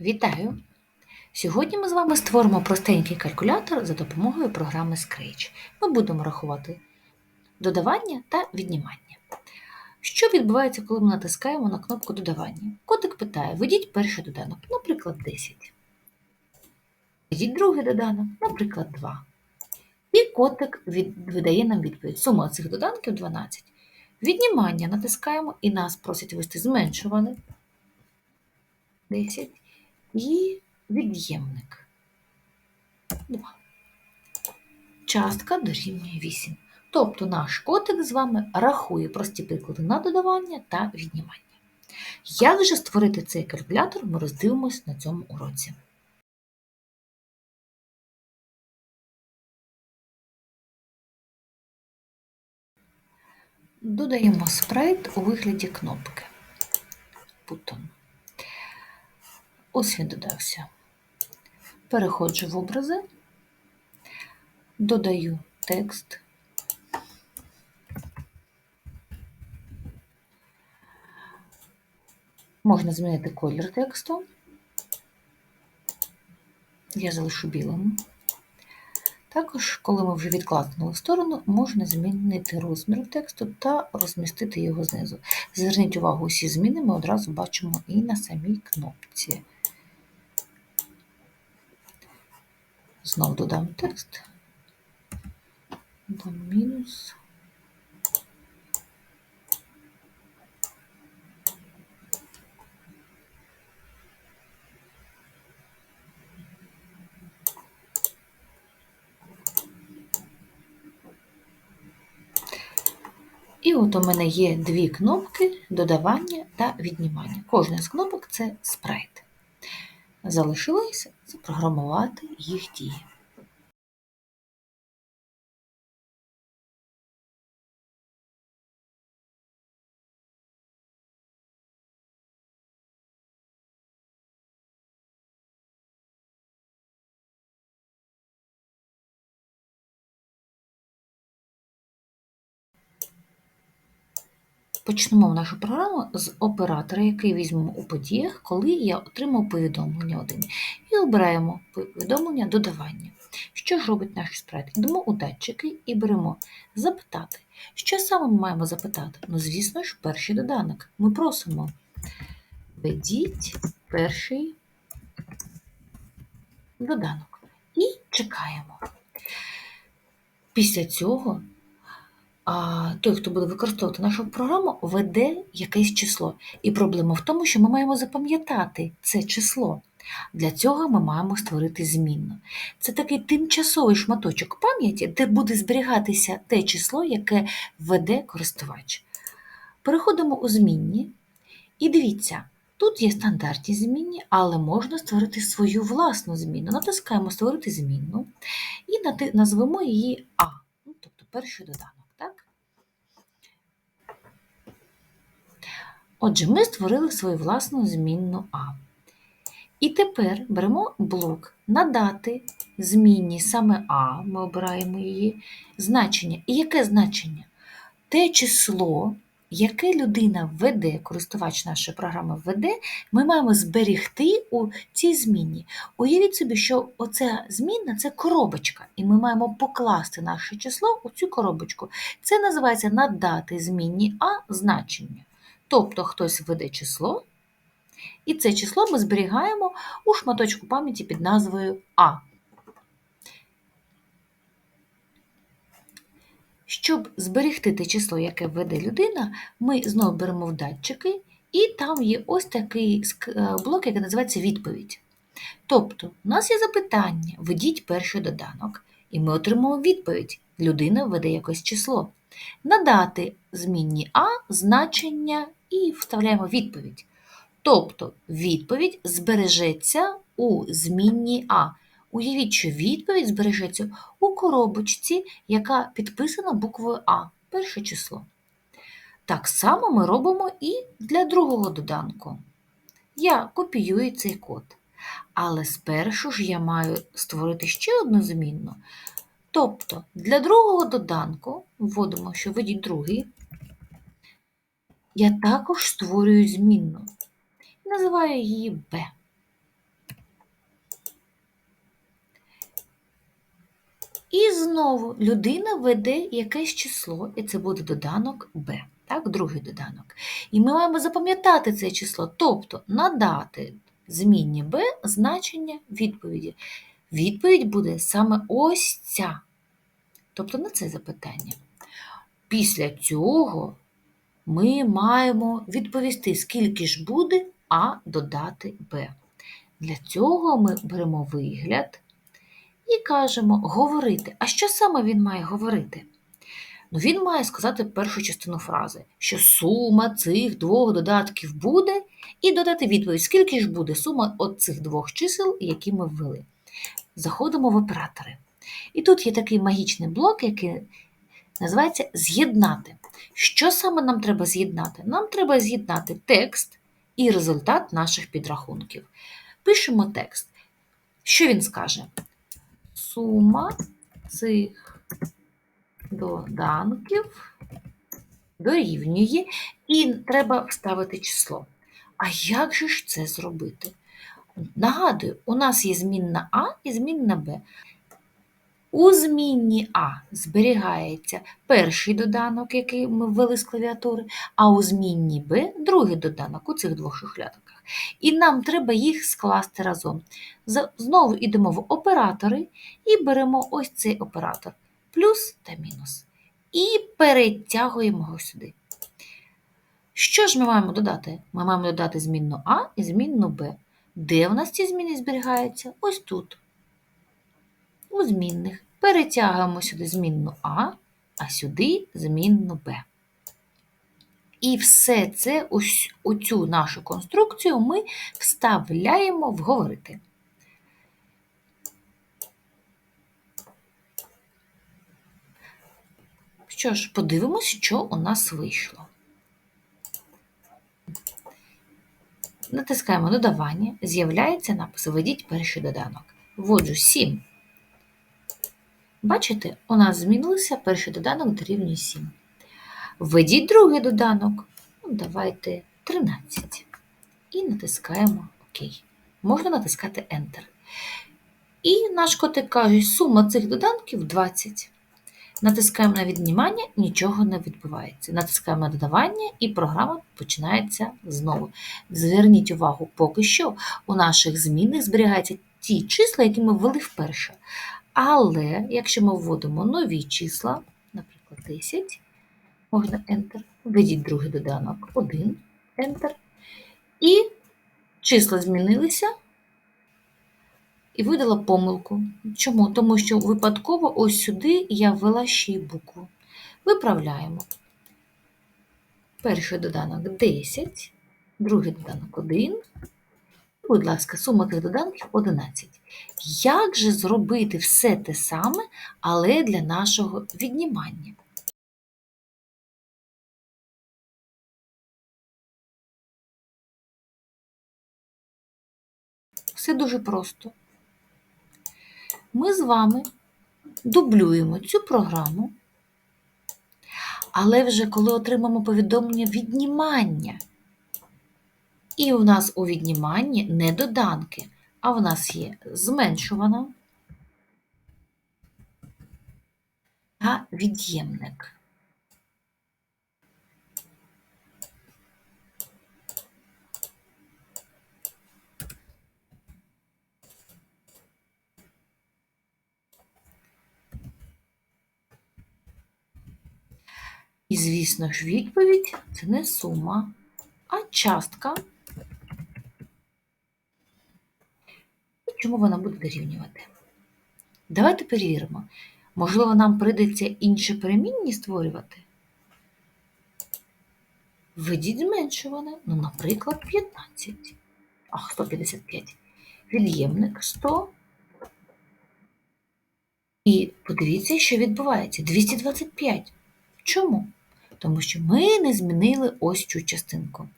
Вітаю! Сьогодні ми з вами створимо простенький калькулятор за допомогою програми Scratch. Ми будемо рахувати додавання та віднімання. Що відбувається, коли ми натискаємо на кнопку додавання? Котик питає: введіть перший доданок, наприклад, 10. Введіть другий доданок, наприклад, 2. І котик від... видає нам відповідь. Сума цих доданків 12. Віднімання натискаємо і нас просять ввести зменшуване 10 і від'ємник 2. Частка дорівнює 8. Тобто наш котик з вами рахує прості приклади на додавання та віднімання. Як же створити цей калькулятор, ми роздивимось на цьому уроці. Додаємо спрайт у вигляді кнопки. Бутон. Ось він додався. Переходжу в образи, додаю текст. Можна змінити колір тексту. Я залишу білим. Також, коли ми вже відкликнули в сторону, можна змінити розмір тексту та розмістити його знизу. Зверніть увагу, усі зміни ми одразу бачимо і на самій кнопці. Знов додам текст. Дам мінус. І от у мене є дві кнопки додавання та віднімання. Кожна з кнопок це спрайт. Залишилося запрограмувати їх дії. Почнемо нашу програму з оператора, який візьмемо у подіях, коли я отримав повідомлення один. І обираємо повідомлення додавання. Що ж робить наш спрайт? Йдемо у датчики і беремо запитати. Що саме ми маємо запитати? Ну, звісно ж, перший доданок. Ми просимо введіть перший доданок. І чекаємо. Після цього той, хто буде використовувати нашу програму, веде якесь число. І проблема в тому, що ми маємо запам'ятати це число. Для цього ми маємо створити змінну. Це такий тимчасовий шматочок пам'яті, де буде зберігатися те число, яке веде користувач. Переходимо у змінні. І дивіться, тут є стандартні змінні, але можна створити свою власну зміну. Натискаємо Створити змінну і назвемо її А, ну, тобто перший доданок. Отже, ми створили свою власну змінну А. І тепер беремо блок надати змінні саме А, ми обираємо її значення. І яке значення? Те число, яке людина введе, користувач нашої програми введе, ми маємо зберігти у цій змінні. Уявіть собі, що оця змінна це коробочка, і ми маємо покласти наше число у цю коробочку. Це називається надати змінні А значення. Тобто хтось введе число, і це число ми зберігаємо у шматочку пам'яті під назвою А. Щоб зберегти те число, яке введе людина, ми знову беремо в датчики, і там є ось такий е, блок, який називається відповідь. Тобто, у нас є запитання, введіть перший доданок, і ми отримуємо відповідь. Людина введе якесь число. Надати змінні А значення і вставляємо відповідь. Тобто відповідь збережеться у змінні А. Уявіть, що відповідь збережеться у коробочці, яка підписана буквою А, перше число. Так само ми робимо і для другого доданку. Я копіюю цей код. Але спершу ж я маю створити ще одну змінну. Тобто для другого доданку вводимо, що введіть другий, я також створюю змінну. Називаю її Б. І знову людина веде якесь число, і це буде доданок Б. так, другий доданок. І ми маємо запам'ятати це число, тобто надати змінні Б значення відповіді. Відповідь буде саме ось ця. Тобто на це запитання. Після цього ми маємо відповісти, скільки ж буде А додати Б. Для цього ми беремо вигляд і кажемо говорити. А що саме він має говорити? Ну, Він має сказати першу частину фрази, що сума цих двох додатків буде, і додати відповідь, скільки ж буде сума от цих двох чисел, які ми ввели. Заходимо в оператори. І тут є такий магічний блок, який називається з'єднати. Що саме нам треба з'єднати? Нам треба з'єднати текст і результат наших підрахунків. Пишемо текст. Що він скаже? Сума цих доданків дорівнює, і треба вставити число. А як же ж це зробити? Нагадую, у нас є змінна А і змінна Б. У змінні А зберігається перший доданок, який ми ввели з клавіатури, а у змінні Б другий доданок у цих двох шухлядках. І нам треба їх скласти разом. Знову йдемо в оператори і беремо ось цей оператор плюс та мінус. І перетягуємо його сюди. Що ж ми маємо додати? Ми маємо додати змінну А і змінну Б. Де у нас ці зміни зберігаються? Ось тут. У змінних. Перетягуємо сюди змінну А, а сюди змінну Б. І все це, ось оцю нашу конструкцію ми вставляємо в говорити. Що ж, подивимось, що у нас вийшло. Натискаємо додавання, з'являється напис Введіть перший доданок. Вводжу 7. Бачите, у нас змінився перший доданок дорівнює 7. Введіть другий доданок. Ну, Давайте 13. І натискаємо ОК. Можна натискати Enter. І наш котик каже, сума цих доданків 20. Натискаємо на віднімання, нічого не відбувається. Натискаємо на додавання, і програма починається знову. Зверніть увагу, поки що у наших змінних зберігаються ті числа, які ми ввели вперше. Але якщо ми вводимо нові числа, наприклад, 10, можна Enter, введіть другий доданок 1, Enter. І числа змінилися і видала помилку. Чому? Тому що випадково ось сюди я ввела ще й букву. Виправляємо. Перший доданок 10, другий доданок 1. Будь ласка, сума тих доданків 11. Як же зробити все те саме, але для нашого віднімання? Все дуже просто. Ми з вами дублюємо цю програму, але вже коли отримаємо повідомлення віднімання. І у нас у відніманні не доданки, а в нас є зменшувана та від'ємник. І, звісно ж, відповідь це не сума, а частка. І чому вона буде дорівнювати? Давайте перевіримо. Можливо, нам прийдеться інші перемінні створювати. Введіть зменшуване, ну, наприклад, 15. Ах, 155. Від'ємник 100. І подивіться, що відбувається. 225. Чому? Тому що ми не змінили ось цю частинку.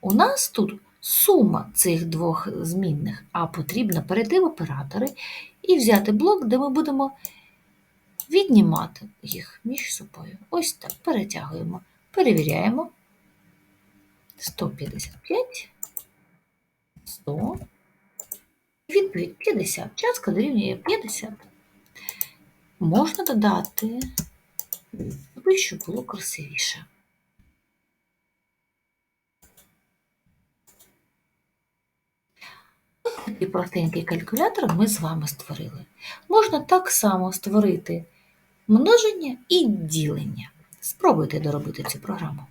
У нас тут сума цих двох змінних, а потрібно перейти в оператори і взяти блок, де ми будемо віднімати їх між собою. Ось так перетягуємо, перевіряємо. 155, 100. Відповідь 50. Частка дорівнює 50. можна додати, аби щоб було красивіше. Такий простенький калькулятор ми з вами створили. Можна так само створити множення і ділення. Спробуйте доробити цю програму.